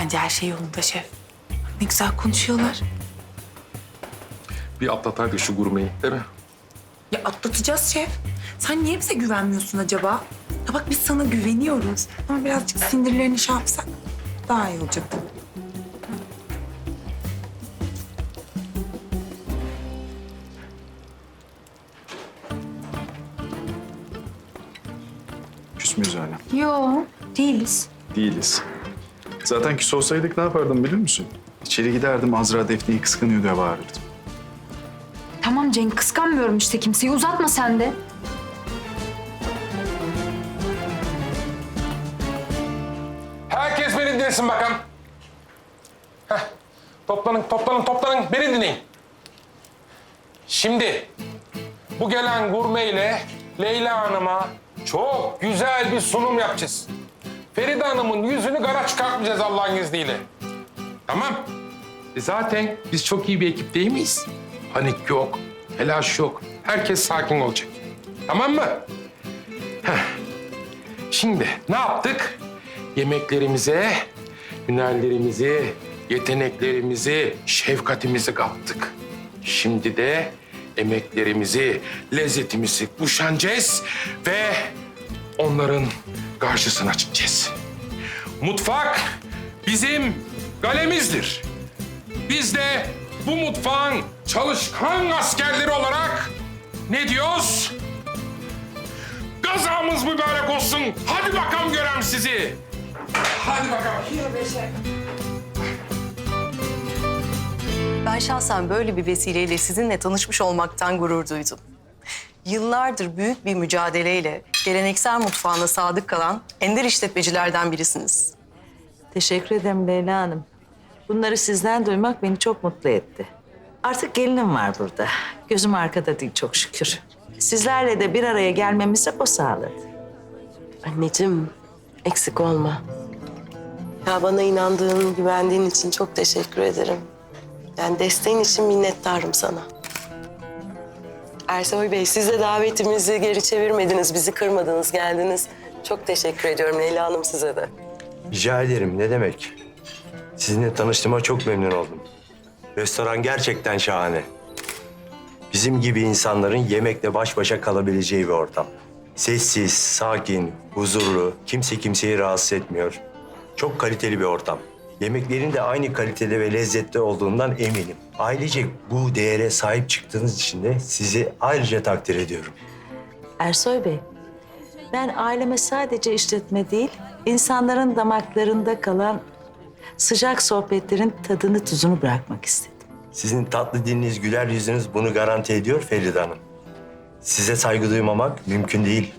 Bence her şey yolunda şef. Ne güzel konuşuyorlar. Bir atlataydı şu gurmeyi değil mi? Ya atlatacağız şef. Sen niye bize güvenmiyorsun acaba? Ya bak biz sana güveniyoruz. Ama birazcık sinirlerini şey yapsak daha iyi olacak. Küs müyüz hala? Yo, değiliz. Değiliz. Zaten küs olsaydık ne yapardım biliyor musun? İçeri giderdim Azra Defne'yi kıskanıyor diye bağırırdım. Tamam Cenk, kıskanmıyorum işte kimseyi. Uzatma sen de. Herkes beni dinlesin bakalım. Heh. Toplanın, toplanın, toplanın. Beni dinleyin. Şimdi bu gelen gurmeyle Leyla Hanım'a çok güzel bir sunum yapacağız. Feride Hanım'ın yüzünü kara çıkartmayacağız Allah'ın izniyle. Tamam. E zaten biz çok iyi bir ekip değil miyiz? Panik yok, telaş yok. Herkes sakin olacak. Tamam mı? Heh. Şimdi ne yaptık? Yemeklerimize hünerlerimizi, yeteneklerimizi, şefkatimizi kattık. Şimdi de emeklerimizi, lezzetimizi kuşanacağız ve onların karşısına çıkacağız. Mutfak bizim galemizdir. Biz de bu mutfağın çalışkan askerleri olarak ne diyoruz? Gazamız mübarek olsun. Hadi bakalım görem sizi. Hadi bakalım. Ben şahsen böyle bir vesileyle sizinle tanışmış olmaktan gurur duydum. Yıllardır büyük bir mücadeleyle geleneksel mutfağına sadık kalan ender işletmecilerden birisiniz. Teşekkür ederim Leyla Hanım. Bunları sizden duymak beni çok mutlu etti. Artık gelinim var burada. Gözüm arkada değil çok şükür. Sizlerle de bir araya gelmemizi o sağladı. Anneciğim, eksik olma. Ya bana inandığın, güvendiğin için çok teşekkür ederim. Yani desteğin için minnettarım sana. Ersoy Bey, siz de davetimizi geri çevirmediniz, bizi kırmadınız, geldiniz. Çok teşekkür ediyorum Leyla Hanım size de. Rica ederim. Ne demek? Sizinle tanıştığıma çok memnun oldum. Restoran gerçekten şahane. Bizim gibi insanların yemekle baş başa kalabileceği bir ortam. Sessiz, sakin, huzurlu, kimse kimseyi rahatsız etmiyor. Çok kaliteli bir ortam. Yemeklerin de aynı kalitede ve lezzetli olduğundan eminim. Ailecek bu değere sahip çıktığınız için de sizi ayrıca takdir ediyorum. Ersoy Bey, ben aileme sadece işletme değil, insanların damaklarında kalan sıcak sohbetlerin tadını tuzunu bırakmak istedim. Sizin tatlı diliniz, güler yüzünüz bunu garanti ediyor Feride Hanım. Size saygı duymamak mümkün değil.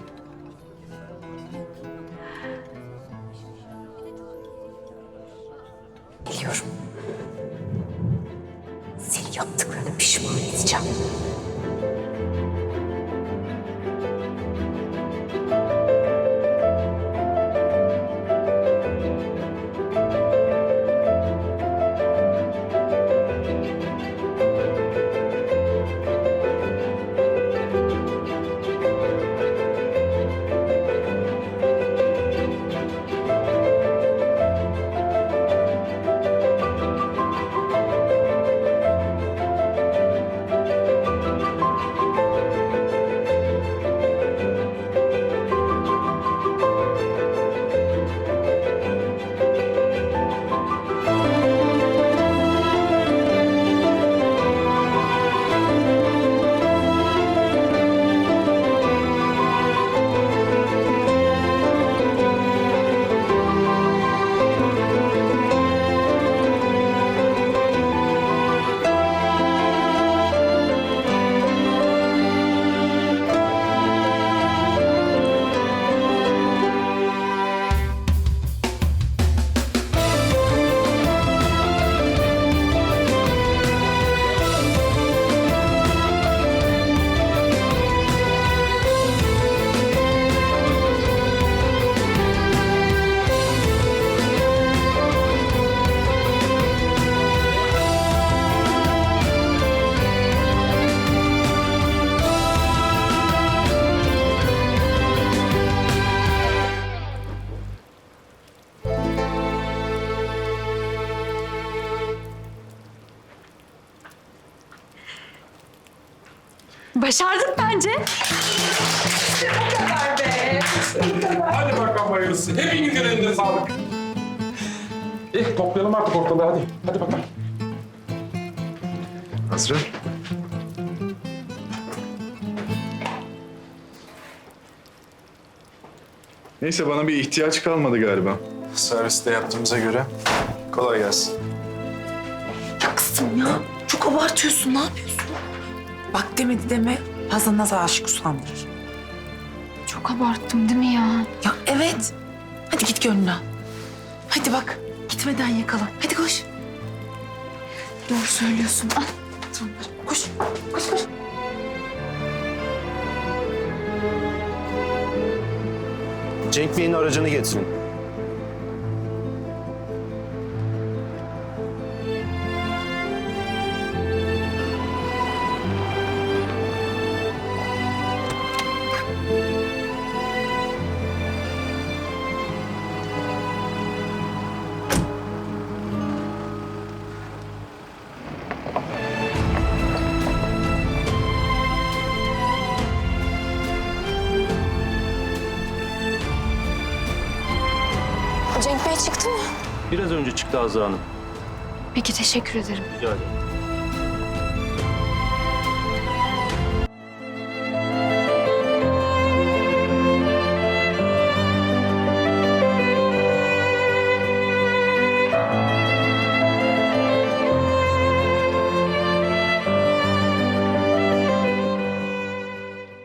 Başardık bence. Hadi bakalım hayırlısı. Hepinizin elinde sağlık. Eh toplayalım artık ortalığı hadi. Hadi bakalım. Azra. Neyse bana bir ihtiyaç kalmadı galiba. Serviste yaptığımıza göre kolay gelsin. Ya kızım ya çok abartıyorsun ne yapıyorsun? Bak demedi deme fazla naz aşık usandırır. Çok abarttım değil mi ya? Ya evet. Hadi git gönlüne. Hadi bak gitmeden yakala. Hadi koş. Doğru söylüyorsun. Al. Tamam, Koş. Koş koş. Cenk Bey'in aracını getirin. Cenk Bey çıktı mı? Biraz önce çıktı Azra Hanım. Peki teşekkür ederim. Rica ederim.